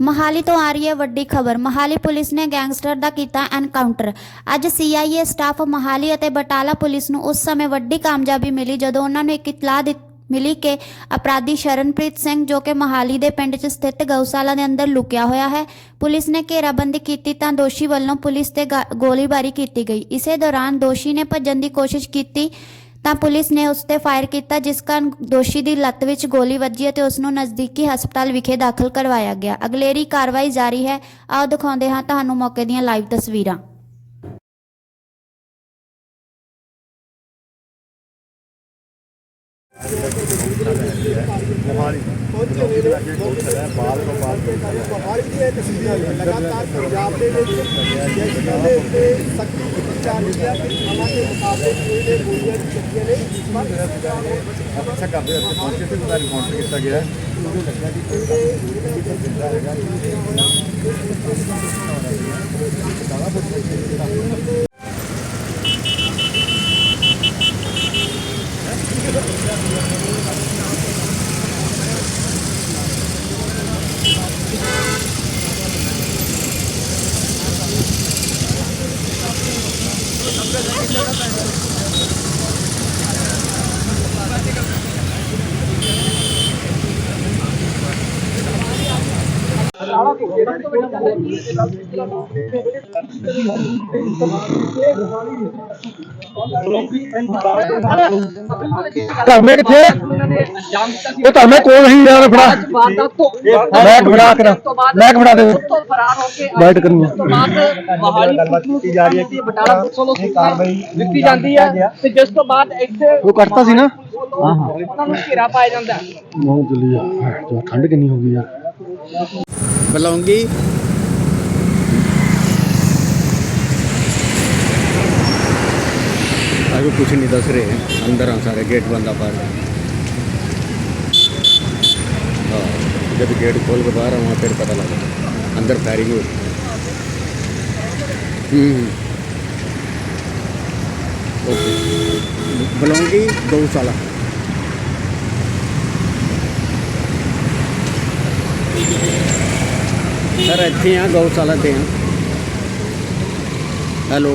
ਮਹਾਲੀ ਤੋਂ ਆ ਰਹੀ ਹੈ ਵੱਡੀ ਖਬਰ। ਮਹਾਲੀ ਪੁਲਿਸ ਨੇ ਗੈਂਗਸਟਰ ਦਾ ਕੀਤਾ ਐਨਕਾਊਂਟਰ ਅੱਜ ਸੀਆਈਏ ਸਟਾਫ ਮਹਾਲੀ ਅਤੇ ਬਟਾਲਾ ਪੁਲਿਸ ਨੂੰ ਉਸ ਸਮੇਂ ਵੱਡੀ ਕਾਮਯਾਬੀ ਮਿਲੀ ਜਦੋਂ ਉਹਨਾਂ ਨੂੰ ਇੱਕ ਇਤਲਾਹ ਦਿੱਤੀ ਮਿਲੀ ਕਿ ਅਪਰਾਧੀ ਸ਼ਰਨਪ੍ਰੀਤ ਸਿੰਘ ਜੋ ਕਿ ਮਹਾਲੀ ਦੇ ਪਿੰਡ 'ਚ ਸਥਿਤ ਗਊਸ਼ਾਲਾ ਦੇ ਅੰਦਰ ਲੁਕਿਆ ਹੋਇਆ ਹੈ, ਪੁਲਿਸ ਨੇ ਘੇਰਾਬੰਦੀ ਕੀਤੀ ਤਾਂ ਦੋਸ਼ੀ ਵੱਲੋਂ ਪੁਲਿਸ ਤੇ ਗਾ- ਗੋਲੀਬਾਰੀ ਕੀਤੀ ਗਈ। ਇਸੇ ਦੌਰਾਨ ਦੋਸ਼ੀ ਨੇ ਭੱਜਣ ਦੀ ਕੋਸ਼ਿਸ਼ ਕੀਤੀ ਤਾਂ ਪੁਲਿਸ ਨੇ ਉਸ ਤੇ ਫਾਇਰ ਕੀਤਾ, ਜਿਸ ਕਾਰਨ ਦੋਸ਼ੀ ਦੀ ਲੱਤ ਵਿੱਚ ਗੋਲੀ ਵੱਜੀ ਅਤੇ ਉਸ ਨੂੰ ਨਜ਼ਦੀਕੀ ਹਸਪਤਾਲ ਵਿਖੇ ਦਾਖਲ ਕਰਵਾਇਆ ਗਿਆ। ਅਗਲੇਰੀ ਕਾਰਵਾਈ ਜਾਰੀ ਹੈ। ਆਓ ਦਿਖਾਉਂਦੇ ਹਾਂ ਤੁਹਾਨੂੰ ਮੌਕੇ ਦੀਆਂ ਲਾਈਵ ਤਸਵੀਰਾਂ। ਅੱਛਾ ਕਰਦੇ ਇੱਥੇ ਪਹੁੰਚੇ ਤੇ ਉਹਦਾ ਰਿਕਾਊਂਟ ਕੀਤਾ ਗਿਆ ਉਹਦੇ ਧਰਮੇ ਕਿੱਥੇ ਉਹ ਧਰਮੇ ਕੋਲ ਨਹੀਂ ਯਾਰ ਫੜਾ। ਮੈਂ ਫੜਾ ਕਰਾਂ ਮੈਂ ਫੜਾ ਦੇ ਤੋਂ ਫਰਾਰ ਹੋ ਕੇ ਵਾਈਟ ਕਰਨੀ ਕੀਤੀ ਜਾ ਰਹੀ ਹੈ ਕਿ ਬਟਾਲਾ ਪੁਲਿਸ ਵੱਲੋਂ ਕਾਰਵਾਈ ਦਿੱਤੀ ਜਾਂਦੀ ਹੈ ਤੇ ਜਿਸ ਤੋਂ ਬਾਅਦ ਇੱਥੇ ਉਹ ਕੱਟਤਾ ਸੀ ਨਾ। ਹਾਂ ਹਾਂ। ਉਹਨਾਂ ਨੂੰ ਘੇਰਾ ਪਾਇਆ ਜਾਂਦਾ। ਆ ਠੰਡ ਕਿੰਨੀ ਹੋ ਗਈ ਯਾਰ ਬਲੌਂਗੀ आगे कुछ नहीं दस रहे हैं अंदर हाँ सारे गेट बंदा पर हाँ जब गेट खोल के बाहर वहाँ फिर पता लगा अंदर फायरिंग हुई हम्म ओके बलौंगी गौशाला ਸਰ ਇੱਥੇ ਆ ਗਊਸ਼ਾਲਾ ਤੇ ਆ ਹੈਲੋ।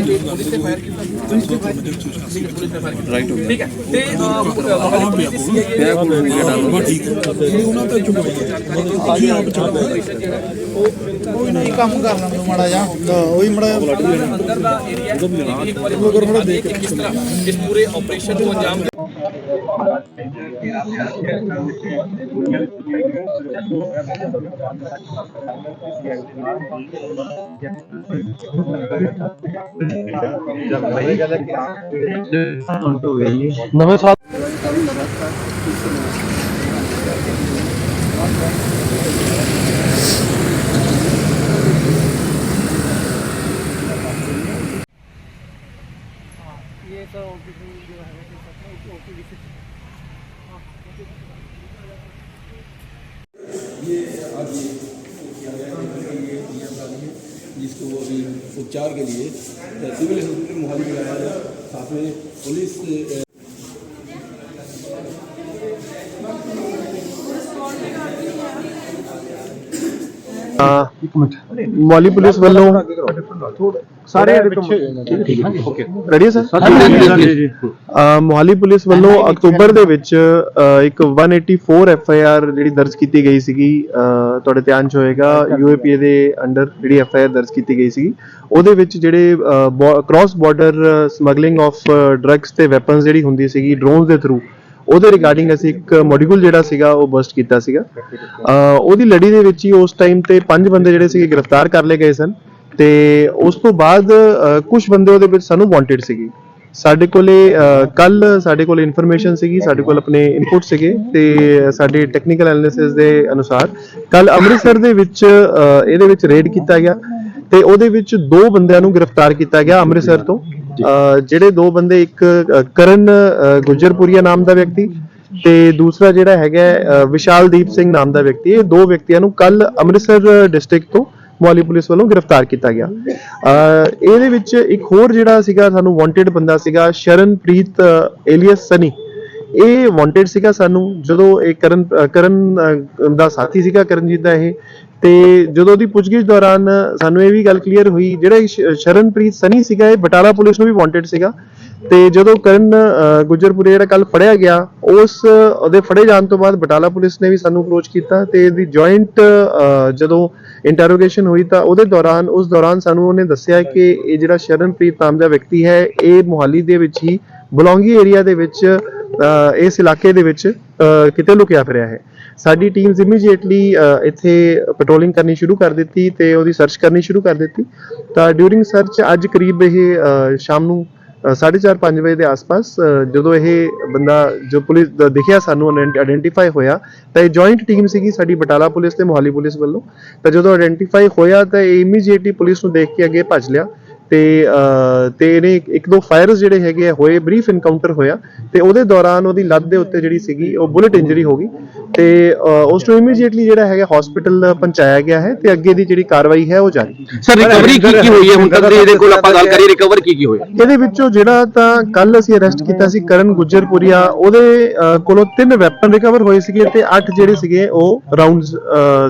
ਨਹੀਂ ਮਾਰਦੇ ਸਰ ਮੈਂ ਹਲੋ ਵਾਲੀ ਕਰੀ ਜਾਂਦਾ ਵੀ ਇਹਨਾਂ ਫਾਲਤੂ ਗੱਲਾਂ ਕੋਈ ਬਾਤ ਨਹੀਂ ਮੈਂ ਹਲੋ ਵਾਲੀ ਦੇਖ ਲੈਂਦੇ ਹੋ। ਚੱਕ ਕੇ ਪਹਿਲਾਂ ਖਾਲੀ ਕਰ ਦਿਓ ਗਲਾਸ ਦੇ ਕੋਈ ਨਹੀਂ ਕੰਮ ਕਰ ਲੈਂਦਾ ਮਾੜਾ ਜਾ ਉਹੀ ਮਾੜਾ ਬਲੱਡ ਅੰਦਰ ਦਾ ਏਰੀਆ ਇੱਕ ਵਾਰੀ ਥੋੜਾ ਦੇਖ ਕੇ ਕਿਸ ਤਰ੍ਹਾਂ ਇਸ ਪੂਰੇ ਆਪਰੇਸ਼ਨ ਨੂੰ ਅੰਜਾਮ ਹੈ ਕਿ ਨਵੇਂ ਸਾਲ ये तो ऑफिस जो है ओपीडी जिसको अभी उपचार के लिए सिविल हॉस्पिटल मोहाली में लाया गया साथ में पुलिस ਮੋਹਾਲੀ ਪੁਲਿਸ ਵੱਲੋਂ ਸਾਰੇ ਰੈਡੀ ਸਰ ਅਹ ਮੋਹਾਲੀ ਪੁਲਿਸ ਵੱਲੋਂ ਅਕਤੂਬਰ ਦੇ ਵਿੱਚ ਅਹ, ਇੱਕ 184 ਐਫ ਆਈ ਆਰ ਜਿਹੜੀ ਦਰਜ ਕੀਤੀ ਗਈ ਸੀਗੀ ਅਹ, ਤੁਹਾਡੇ ਧਿਆਨ ਚ ਹੋਏਗਾ ਯੂਏਪੀਏ ਦੇ ਅੰਡਰ ਜਿਹੜੀ ਐਫ ਆਈ ਆਰ ਦਰਜ ਕੀਤੀ ਗਈ ਸੀਗੀ ਉਹਦੇ ਵਿੱਚ ਜਿਹੜੇ cross border smuggling of drugs ਤੇ ਵੈਪਨਸ ਜਿਹੜੀ ਹੁੰਦੀ ਸੀਗੀ ਡਰੋਨਸ ਦੇ ਥਰੂ ਉਹਦੇ ਰਿਗਾਰਡਿੰਗ ਅਸੀਂ ਇੱਕ ਮੋਡਿਊਲ ਜਿਹੜਾ ਸੀਗਾ, ਉਹ ਬਸਟ ਕੀਤਾ ਸੀਗਾ। ਉਹਦੀ ਲੜੀ ਦੇ ਵਿੱਚ ਹੀ ਉਸ ਟਾਈਮ ਤੇ ਪੰਜ ਬੰਦੇ ਜਿਹੜੇ ਸੀਗੇ ਗ੍ਰਿਫਤਾਰ ਕਰ ਲਏ ਗਏ ਸਨ ਤੇ ਉਸ ਤੋਂ ਬਾਅਦ ਕੁਝ ਬੰਦੇ ਉਹਦੇ ਵਿੱਚ ਸਾਨੂੰ ਵਾਂਟਡ ਸੀਗੇ। ਸਾਡੇ ਕੋਲੇ ਕੱਲ ਸਾਡੇ ਕੋਲ ਇਨਫੋਰਮੇਸ਼ਨ ਸੀਗੀ, ਸਾਡੇ ਕੋਲ ਆਪਣੇ ਇਨਪੁਟ ਸੀਗੇ ਤੇ ਸਾਡੇ ਟੈਕਨੀਕਲ ਐਨਾਲਿਸਿਸ ਦੇ ਅਨੁਸਾਰ ਕੱਲ ਅੰਮ੍ਰਿਤਸਰ ਦੇ ਵਿੱਚ ਇਹਦੇ ਵਿੱਚ ਰੇਡ ਕੀਤਾ ਗਿਆ ਤੇ ਉਹਦੇ ਵਿੱਚ ਦੋ ਬੰਦਿਆਂ ਨੂੰ ਗ੍ਰਿਫਤਾਰ ਕੀਤਾ ਗਿਆ ਅੰਮ੍ਰਿਤਸਰ ਤੋਂ। ਜਿਹੜੇ ਦੋ ਬੰਦੇ ਇੱਕ ਕਰਨ ਅਹ, ਗੁੱਜਰਪੁਰੀਆ ਨਾਮ ਦਾ ਵਿਅਕਤੀ ਤੇ ਦੂਸਰਾ ਜਿਹੜਾ ਹੈਗਾ ਹੈ, ਅਹ, ਵਿਸ਼ਾਲਦੀਪ ਸਿੰਘ ਨਾਮ ਦਾ ਵਿਅਕਤੀ ਇਹ ਦੋ ਵਿਅਕਤੀਆਂ ਨੂੰ ਕੱਲ ਅੰਮ੍ਰਿਤਸਰ ਡਿਸਟ੍ਰਿਕਟ ਤੋਂ ਮੋਹਾਲੀ ਪੁਲਿਸ ਵੱਲੋਂ ਗ੍ਰਿਫਤਾਰ ਕੀਤਾ ਗਿਆ। ਅਹ, ਇਹਦੇ ਵਿੱਚ ਇੱਕ ਹੋਰ ਜਿਹੜਾ ਸੀਗਾ ਸਾਨੂੰ ਵਾਂਟਡ ਬੰਦਾ ਸੀਗਾ ਸ਼ਰਨਪ੍ਰੀਤ ਏਲੀਅਸ ਸਨੀ। ਇਹ ਵਾਂਟਡ ਸੀਗਾ ਸਾਨੂੰ ਜਦੋਂ ਇਹ ਕਰਨ ਕਰਨ ਦਾ ਸਾਥੀ ਸੀਗਾ ਕਰਨਜੀਤ ਦਾ ਇਹ ਤੇ ਜਦੋਂ ਦੀ ਪੁੱਛਗਿੱਛ ਦੌਰਾਨ ਸਾਨੂੰ ਇਹ ਵੀ ਗੱਲ ਕਲੀਅਰ ਹੋਈ ਜਿਹੜਾ ਸ਼ਰਨਪ੍ਰੀਤ ਸਨੀ ਸੀਗਾ ਇਹ ਬਟਾਲਾ ਪੁਲਿਸ ਨੂੰ ਵੀ ਵਾਂਟਡ ਸੀਗਾ ਤੇ ਜਦੋਂ ਕਰਨ ਅਹ, ਗੁੱਜਰਪੁਰੇ ਜਿਹੜਾ ਕੱਲ ਫੜਿਆ ਗਿਆ ਉਸ ਉਹਦੇ ਫੜੇ ਜਾਣ ਤੋਂ ਬਾਅਦ ਬਟਾਲਾ ਪੁਲਿਸ ਨੇ ਵੀ ਸਾਨੂੰ ਅਪਰੋਚ ਕੀਤਾ ਤੇ ਇਹਦੀ ਜੁਆਇੰਟ ਜਦੋਂ ਇੰਟਰੋਗੇਸ਼ਨ ਹੋਈ ਤਾਂ ਉਹਦੇ ਦੌਰਾਨ ਉਸ ਦੌਰਾਨ ਸਾਨੂੰ ਉਹਨੇ ਦੱਸਿਆ ਕਿ ਇਹ ਜਿਹੜਾ ਸ਼ਰਨਪ੍ਰੀਤ ਨਾਮ ਦਾ ਵਿਅਕਤੀ ਹੈ ਇਹ ਮੁਹਾਲੀ ਦੇ ਵਿੱਚ ਹੀ ਬਲੌਂਗੀ ਏਰੀਆ ਦੇ ਵਿੱਚ ਇਸ ਇਲਾਕੇ ਦੇ ਵਿੱਚ ਕਿਤੇ ਲੁਕਿਆ ਫਿਰਿਆ ਹੈ। ਸਾਡੀ ਟੀਮਸ ਇਮੀਡੀਏਟਲੀ ਇੱਥੇ ਪੈਟਰੋਲਿੰਗ ਕਰਨੀ ਸ਼ੁਰੂ ਕਰ ਦਿੱਤੀ ਤੇ ਉਹਦੀ ਸਰਚ ਕਰਨੀ ਸ਼ੁਰੂ ਕਰ ਦਿੱਤੀ। ਤਾਂ ਡਿਊਰਿੰਗ ਸਰਚ ਅੱਜ ਕਰੀਬ ਇਹ ਸ਼ਾਮ ਨੂੰ 4:30 5 ਵਜੇ ਦੇ ਆਸ-ਪਾਸ ਜਦੋਂ ਇਹ ਬੰਦਾ, ਜੋ ਪੁਲਿਸ ਦਿਖਿਆ ਸਾਨੂੰ ਆਇਡੈਂਟੀਫਾਈ ਹੋਇਆ, ਤਾਂ ਇਹ ਜੁਆਇੰਟ ਟੀਮ ਸੀਗੀ ਸਾਡੀ ਬਟਾਲਾ ਪੁਲਿਸ ਤੇ ਮੋਹਾਲੀ ਪੁਲਿਸ ਵੱਲੋਂ। ਤਾਂ ਜਦੋਂ ਆਇਡੈਂਟੀਫਾਈ ਹੋਇਆ ਤਾਂ ਇਹ ਇਮੀਡੀਏਟਲੀ ਪੁਲਿਸ ਨੂੰ ਦੇਖ ਕੇ ਅੱਗੇ ਭੱਜ ਲਿਆ। ਤੇ ਤੇ ਇਹਨੇ ਇੱਕ- ਦੋ ਫਾਇਰਸ ਜਿਹੜੇ ਹੈਗੇ ਆ ਹੋਏ ਬਰੀਫ ਇਨਕਾਊਂਟਰ ਹੋਇਆ। ਤੇ ਉਹਦੇ ਦੌਰਾਨ ਉਹਦੀ ਲੱਤ ਦੇ ਉੱਤੇ ਜਿਹੜੀ ਸੀਗੀ ਉਹ ਬੁਲਟ ਇੰਜਰੀ ਹੋ ਗਈ। ਤੇ ਉਸ ਨੂੰ ਇਮੀਡੀਏਟਲੀ ਜਿਹੜਾ ਹੈਗਾ ਹਸਪੀਟਲ ਪਹੁੰਚਾਇਆ ਗਿਆ ਹੈ ਤੇ ਅੱਗੇ ਦੀ ਜਿਹੜੀ ਕਾਰਵਾਈ ਹੈ ਉਹ ਜਾਰੀ। ਸਰ ਰਿਕਵਰੀ ਕੀ ਕੀ ਹੋਈ ਹੈ ਹੁਣ ਤੱਕ? ਇਹਦੇ ਕੋਲ ਆਪਾਂ ਗੱਲ ਕਰੀਏ ਰਿਕਵਰ ਕੀ ਕੀ ਹੋਇਆ? ਇਹਦੇ ਵਿੱਚੋਂ ਜਿਹੜਾ ਤਾਂ ਕੱਲ ਅਸੀਂ ਅਰੈਸਟ ਕੀਤਾ ਸੀ ਕਰਨ ਗੁੱਜਰਪੁਰੀਆ ਉਹਦੇ ਕੋਲੋਂ ਤਿੰਨ ਵੈਪਨ ਰਿਕਵਰ ਹੋਏ ਸੀਗੇ ਤੇ ਅੱਠ ਜਿਹੜੇ ਸੀਗੇ ਉਹ ਰਾਉਂਡਸ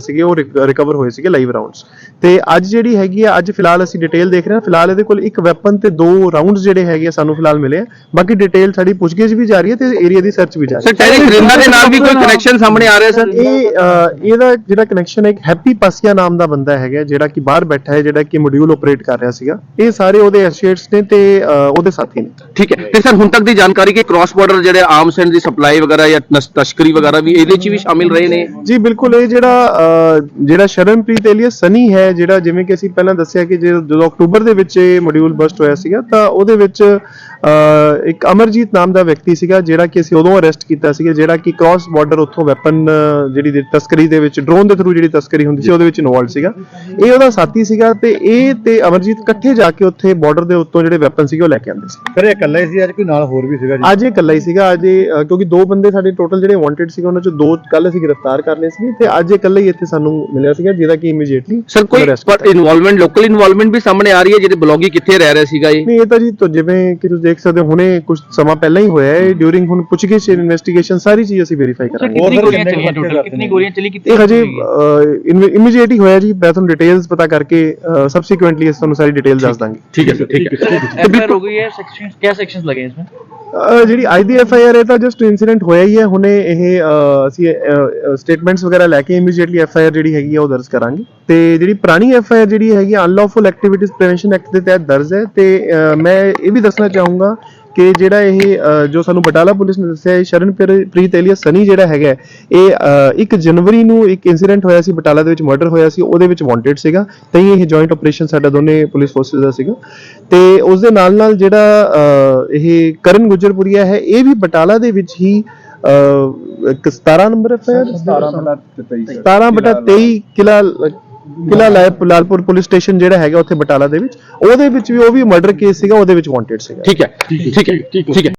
ਸੀਗੇ ਉਹ ਰਿਕਵਰ ਹੋਏ ਸੀਗੇ ਲਾਈਵ ਰਾਉਂਡਸ ਤੇ ਅੱਜ ਜਿਹੜੀ ਹੈਗੀ ਆ ਅੱਜ ਫਿਲਹਾਲ ਅਸੀਂ ਡਿਟੇਲ ਦੇਖ ਰਹੇ ਹਾਂ। ਫਿਲਹਾਲ ਇਹਦੇ ਕੋਲ ਇੱਕ ਵੈਪਨ ਤੇ ਦੋ ਰਾਉਂਡਸ ਜਿਹੜੇ ਹੈਗੇ ਆ ਸਾਨੂੰ ਫਿਲਹਾਲ ਮਿਲੇ ਆ। ਬਾਕੀ ਡਿਟੇਲ ਸਾਡੀ ਪੁੱਛਗਿੱਛ ਵੀ ਜਾਰੀ ਹੈ ਤੇ ਏਰੀਆ ਦੀ ਸਰਚ ਵੀ ਜਾਰੀ ਸਰ ਟੈਰੀ ਕਰਿੰਦਾ ਦੇ ਨਾਲ ਵੀ ਕੋਈ ਕਨੈਕਸ਼ਨ ਸਾਹਮਣੇ ਆ ਰਿਹਾ ਸਰ ਇਹ ਅਹ, ਇਹਦਾ ਜਿਹੜਾ ਕਨੈਕਸ਼ਨ ਹੈ ਇੱਕ ਹੈਪੀ ਪਾਸੀਆ ਨਾਮ ਦਾ ਬੰਦਾ ਹੈਗਾ ਜਿਹੜਾ ਕਿ ਬਾਹਰ ਬੈਠਾ ਹੈ ਜਿਹੜਾ ਕਿ ਮੋਡਿਊਲ ਆਪਰੇਟ ਕਰ ਰਿਹਾ ਸੀਗਾ। ਇਹ ਸਾਰੇ ਉਹਦੇ ਐਸੋਸੀਏਟਸ ਨੇ ਤੇ ਅਹ, ਉਹਦੇ ਸਾਥੀ ਨੇ। ਠੀਕ ਹੈ। ਤੇ ਸਰ ਹੁਣ ਤੱਕ ਦੀ ਜਾਣਕਾਰੀ ਕਿ ਕ੍ਰਾਸ ਬਾਰਡਰ ਜਿਹੜੇ ਆਰਮਸ ਐਂਡ ਦੀ ਸਪਲਾਈ ਵਗੈਰਾ ਜਾਂ ਨਸ- ਤਸਕਰੀ ਵਗੈਰਾ ਵੀ ਇਹਦੇ 'ਚ ਵੀ ਸ਼ਾਮਿਲ ਰਹੇ ਨੇ? ਜੀ ਬਿਲਕੁਲ ਇਹ ਜਿਹੜਾ ਅਹ, ਜਿਹੜਾ ਸ਼ਰਨਪ੍ਰੀਤ ਏਲੀਅਸ ਸਨੀ ਹੈ ਜਿਹੜਾ ਜਿਵੇਂ ਕਿ ਅਸੀਂ ਪਹਿਲਾਂ ਦੱਸਿਆ ਕਿ ਜੇ- ਜਦੋਂ ਅਕਤੂਬਰ ਦੇ ਵਿੱਚ ਇਹ ਮੋਡਿਊਲ ਬਸਟ ਹੋਇਆ ਸੀਗਾ ਤਾਂ ਉਹਦੇ ਵਿੱਚ ਇੱਕ ਅਮਰਜੀਤ ਨਾਮ ਦਾ ਵਿਅਕਤੀ ਸੀਗਾ ਜਿਹੜਾ ਕਿ ਅਸੀਂ ਉਦੋਂ ਅਰੈਸਟ ਕੀਤਾ ਸੀਗਾ ਜਿਹੜਾ ਕਿ ਕ੍ਰਾਸ ਬਾਰਡਰ ਉੱਥੋਂ ਵੈਪਨ ਜਿਹੜੀ ਦੀ ਤਸਕਰੀ ਦੇ ਵਿੱਚ ਡਰੋਨ ਦੇ ਥਰੂ ਜਿਹੜੀ ਤਸਕਰੀ ਹੁੰਦੀ ਸੀ ਉਹਦੇ ਵਿੱਚ ਇਨਵੋਲਡ ਸੀਗਾ। ਇਹ ਉਹਦਾ ਸਾਥੀ ਸੀਗਾ ਤੇ ਇਹ ਤੇ ਅਮਰਜੀਤ ਇਕੱਠੇ ਜਾ ਕੇ ਉੱਥੇ ਬਾਰਡਰ ਦੇ ਉੱਤੋਂ ਜਿਹੜੇ ਵੈਪਨ ਸੀਗੇ ਉਹ ਲੈ ਕੇ ਆਉਂਦੇ ਸੀ। ਫਿਰ ਇਹ ਇਕੱਲਾ ਹੀ ਸੀ ਅੱਜ ਕੋਈ ਨਾਲ ਹੋਰ ਵੀ ਸੀਗਾ ਜੀ? ਅੱਜ ਇਹ ਇਕੱਲਾ ਹੀ ਸੀਗਾ ਅੱਜ ਕਿਉਂਕਿ ਦੋ ਬੰਦੇ ਸਾਡੇ ਟੋਟਲ ਜਿਹੜੇ ਵਾਂਟਡ ਸੀਗੇ ਉਹਨਾਂ ਚੋਂ ਦੋ ਕੱਲ ਅਸੀਂ ਗ੍ਰਿਫਤਾਰ ਕਰ ਲਏ ਸੀ ਤੇ ਅੱਜ ਇਹ ਇਕੱਲਾ ਹੀ ਇੱਥੇ ਸਾਨੂੰ ਮਿਲਿਆ ਸੀਗਾ ਜਿਹਦਾ ਕਿ ਇਮੀਡੀਏਟਲੀ ਸਰ ਕੋਈ ਪਰ ਇਨਵੋਲਵਮੈਂਟ ਲੋਕਲ ਇਨਵੋਲਵਮੈਂਟ ਵੀ ਸਾਹਮਣੇ ਆ ਰਹੀ ਹੈ ਜਿਹੜੇ ਬਲੌਗੀ ਕਿੱਥੇ ਰਹਿ ਰਿਹਾ ਸੀਗਾ ਇਹ? ਨਹੀਂ ਇਹ ਤਾਂ ਜੀ ਤੋਂ ਜਿਵੇਂ ਕਿ ਤੁਸੀਂ ਦੇਖ ਸਕਦੇ ਹੋ ਹੁਣੇ ਕੁਝ ਸਮਾਂ ਪਹਿਲਾਂ ਹੀ ਹੋਇਆ ਹੈ ਡਿਊਰਿੰਗ ਹੁਣ ਪੁੱਛਗਿੱਛ ਇਨਵੈਸਟੀਗੇਸ਼ਨ ਸਾਰੀ ਚੀਜ਼ ਅਸੀਂ ਵੈਰੀਫਾਈ ਕਰਾਂਗੇ ਕਿੰਨੀ ਗੋਲੀਆਂ ਚੱਲੀਆਂ ਟੋਟਲ ਕਿੰਨੀ ਗੋਲੀਆਂ ਚੱਲੀ ਇਹ ਹਜੇ ਇਮੀਡੀਏਟ ਹੀ ਹੋਇਆ ਜੀ ਮੈਂ ਤੁਹਾਨੂੰ ਡਿਟੇਲਸ ਪਤਾ ਕਰਕੇ ਸਬਸੀਕੁਐਂਟਲੀ ਅਸੀਂ ਤੁਹਾਨੂੰ ਸਾਰੀ ਡਿਟੇਲਸ ਦੱਸ ਦਾਂਗੇ ਠੀਕ ਹੈ ਸਰ ਠੀਕ ਹੈ एफआईआर हो गई है सेक्शन क्या सेक्शंस लगे हैं इसमें ਅਹ ਜਿਹੜੀ ਅੱਜ ਦੀ ਐਫ ਆਈ ਆਰ ਹੈ ਤਾਂ ਜਸਟ ਇਨਸੀਡੈਂਟ ਹੋਇਆ ਹੀ ਹੈ ਹੁਣੇ ਇਹ ਅਹ, ਅਸੀਂ ਸਟੇਟਮੈਂਟਸ ਵਗੈਰਾ ਲੈ ਕੇ ਇਮੀਡੀਏਟਲੀ ਐਫ ਆਈ ਆਰ ਜਿਹੜੀ ਹੈਗੀ ਆ ਉਹ ਦਰਜ ਕਰਾਂਗੇ ਤੇ ਜਿਹੜੀ ਪੁਰਾਣੀ ਐਫ ਆਈ ਆਰ ਜਿਹੜੀ ਹੈਗੀ ਅਨਲੌਫੁਲ ਐਕਟੀਵਿਟੀਜ਼ ਪ੍ਰੀਵੈਂਸ਼ਨ ਐਕਟ ਦੇ ਤਹਿਤ ਦਰਜ ਹੈ ਤੇ ਅਹ, ਮੈਂ ਇਹ ਵੀ ਦੱਸਣਾ ਚਾਹੂੰਗਾ ਕਿ ਜਿਹੜਾ ਇਹ ਜੋ ਸਾਨੂੰ ਬਟਾਲਾ ਪੁਲਿਸ ਨੇ ਦੱਸਿਆ ਹੈ ਸ਼ਰਨਪ੍ਰੀਤ ਏਲੀਅਸ ਸਨੀ ਜਿਹੜਾ ਹੈਗਾ ਇਹ ਅਹ, 1 ਜਨਵਰੀ ਨੂੰ ਇੱਕ ਇਨਸੀਡੈਂਟ ਹੋਇਆ ਸੀ ਬਟਾਲਾ ਦੇ ਵਿੱਚ ਮਰਡਰ ਹੋਇਆ ਸੀ ਉਹਦੇ ਵਿੱਚ ਵਾਂਟਡ ਸੀਗਾ ਤੇ ਇਹ ਜੁਆਇੰਟ ਆਪਰੇਸ਼ਨ ਸਾਡਾ ਦੋਨੇ ਪੁਲਿਸ ਫੋਰਸਸ ਦਾ ਸੀਗਾ। ਤੇ ਉਸ ਦੇ ਨਾਲ ਨਾਲ ਜਿਹੜਾ ਇਹ ਕਰਨ ਗੁੱਜਰਪੁਰੀਆ ਹੈ ਇਹ ਵੀ ਬਟਾਲਾ ਦੇ ਵਿੱਚ ਹੀ ਅਹ, ਇੱਕ 17 ਨੰਬਰ ਐਫ ਆਈ ਆਰ 17 ਬਟਾ 23 ਕਿਲਾ ਕਿਲਾ ਲਾਲਪੁਰ ਪੁਲਿਸ ਸਟੇਸ਼ਨ ਜਿਹੜਾ ਹੈਗਾ ਉੱਥੇ ਬਟਾਲਾ ਦੇ ਵਿੱਚ। ਉਹਦੇ ਵਿੱਚ ਵੀ ਉਹ ਵੀ ਮਰਡਰ ਕੇਸ ਸੀਗਾ ਉਹਦੇ ਵਿੱਚ ਵਾਂਟਡ ਸੀਗਾ। ਠੀਕ ਹੈ ਠੀਕ ਹੈ ਠੀਕ ਹੈ।